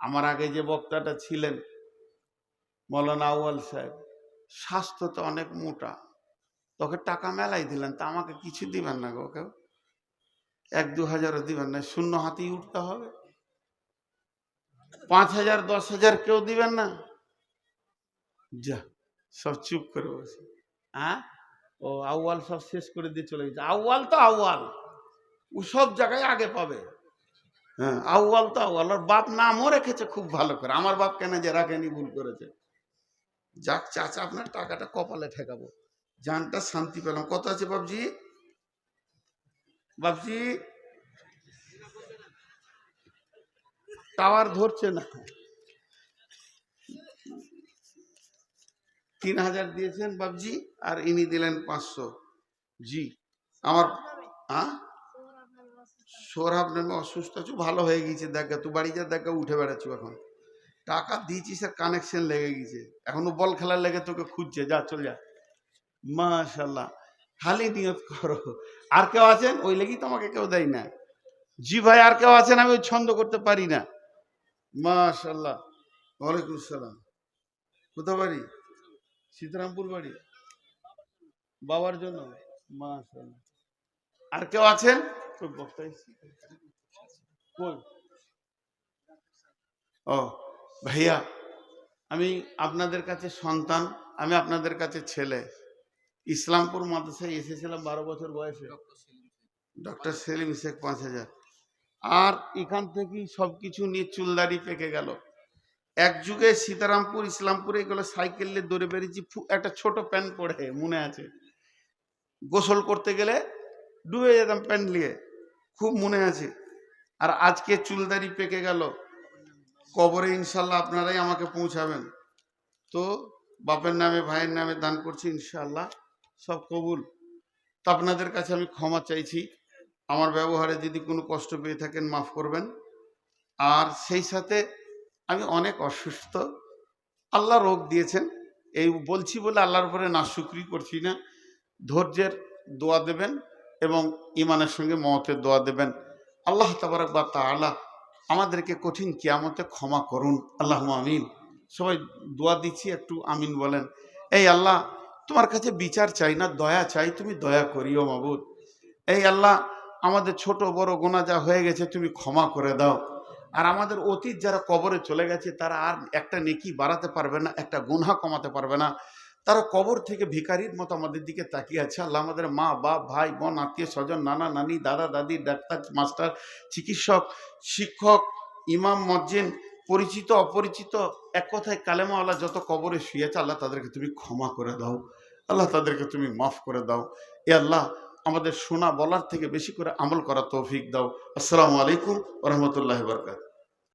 আমার আগে যে বক্তাটা ছিলেন মৌলানা আউয়াল সাহেব, স্বাস্থ্য তো অনেক মোটা। তোকে টাকা মেলাই দিলেন, তা আমাকে কিছু দিবেন না গো কেউ? এক দু হাজারও দিবেন না, শূন্য হাতেই উঠতে হবে। পাঁচ হাজার, দশ হাজার কেউ দিবেন না? যা, সব চুপ করে বসে। হ্যাঁ? ও আউয়াল সব শেষ করে দিয়ে চলে গেছে। আউয়াল তো আউয়াল। ও সব জায়গায় আগে পাবে। হ্যাঁ আউয়াল তো আউয়াল। ওর বাপ নামও রেখেছে খুব ভালো করে। আমার বাপ কেন যে রাখেনি, ভুল করেছে? যাক চাচা, আপনার টাকাটা কপালে ঠেকাবো। জানটা শান্তি পেলাম। কত আছে বাবজি বাবজি টাওয়ার ধরছে না। তিন হাজার দিয়েছেন বাবজি আর ইনি দিলেন পাঁচশো। জি, আমার সৌরভ নামে অসুস্থ আছো, ভালো হয়ে গেছে, দেখা, তুই বাড়ি যা, দেখা, উঠে বেড়াচ্ছ এখন। টাকা দিয়েছিস আর কানেকশন লেগে গেছে। এখনও বল খেলার লেগে তোকে খুঁজছে, যা, চল যা। মাশাল্লাহ খালি নিয়ত করো। আর কেউ আছেন? ওই লেগেই তোমাকে কেউ দেয় না। জি ভাই, আর কেউ আছেন? আমি ওই ছন্দ করতে পারি না। মাশাল্লাহ ওয়ালাইকুম আসসালাম। কোথা বাড়ি? সীতারামপুর বাড়ি। বাবার জন্য? মাশাল্লাহ আর কেউ আছেন? এসেছে? কই? ও ভাইয়া, আমি আপনাদের কাছে সন্তান, আমি আপনাদের কাছে ছেলে। ইসলামপুর মাদ্রাসায় এসেছিলাম বারো বছর বয়সে। ডক্টর সেলিম শেখ পাঁচ হাজার আর এখান থেকেই সব কিছু নিয়ে চুলদারি পেকে গেল। এক যুগে সীতারামপুর, ইসলামপুরে এগুলো নিয়ে দৌড়ে বেরিয়েছি একটা ছোট প্যান্ট পরে, মনে আছে। গোসল করতে গেলে ডুবে যেতাম প্যান্ট নিয়ে। খুব মনে আছে। আর আজকে চুলদারি পেকে গেল। কবরে ইনশাল্লাহ আপনারাই আমাকে পৌঁছাবেন। তো বাপের নামে, ভাইয়ের নামে দান করছি ইনশাল্লাহ। সব কবুল। তো আপনাদের কাছে আমি ক্ষমা চাইছি। আমার ব্যবহারে যদি কোনো কষ্ট পেয়ে থাকেন, মাফ করবেন। আর সেই সাথে আমি অনেক অসুস্থ। আল্লাহ রোগ দিয়েছেন। এই বলছি বলে আল্লাহর উপরে না শুক্রি করছি না। ধৈর্যের দোয়া দেবেন। এবং ইমানের সঙ্গে মমতের দোয়া দেবেন। আল্লাহ তাবারক বা তাআলা আমাদেরকে কঠিন কিয়ামতে ক্ষমা করুন। আল্লাহ আমিন। সবাই দোয়া দিচ্ছি, একটু আমিন বলেন। এই আল্লাহ, তোমার কাছে বিচার চাই না, দয়া চাই, তুমি দয়া করিও মাবুদ। এই আল্লাহ, আমাদের ছোট বড় গোনা যা হয়ে গেছে, তুমি ক্ষমা করে দাও। আর আমাদের অতীত যারা কবরে চলে গেছে, তারা আর একটা নেকি বাড়াতে পারবে না, একটা গুনহা কমাতে পারবে না। তারা কবর থেকে ভিখারির মতো আমাদের দিকে তাকিয়ে আছে। আল্লাহ আমাদের মা, বাপ, ভাই, বোন, আত্মীয় স্বজন, নানা, নানি, দাদা, দাদি, ডাক্তার, মাস্টার, চিকিৎসক, শিক্ষক, ইমাম মজ্জিন পরিচিত, অপরিচিত, এক কথায় কালেমাওয়ালা যত কবরে শুয়েছে আল্লাহ তাদেরকে তুমি ক্ষমা করে দাও। আল্লাহ তাদেরকে তুমি মাফ করে দাও। এ আল্লাহ আমাদের শোনা, বলার থেকে বেশি করে আমল করা তৌফিক দাও। আসসালামু আলাইকুম রহমতুল্লাহ বরকাত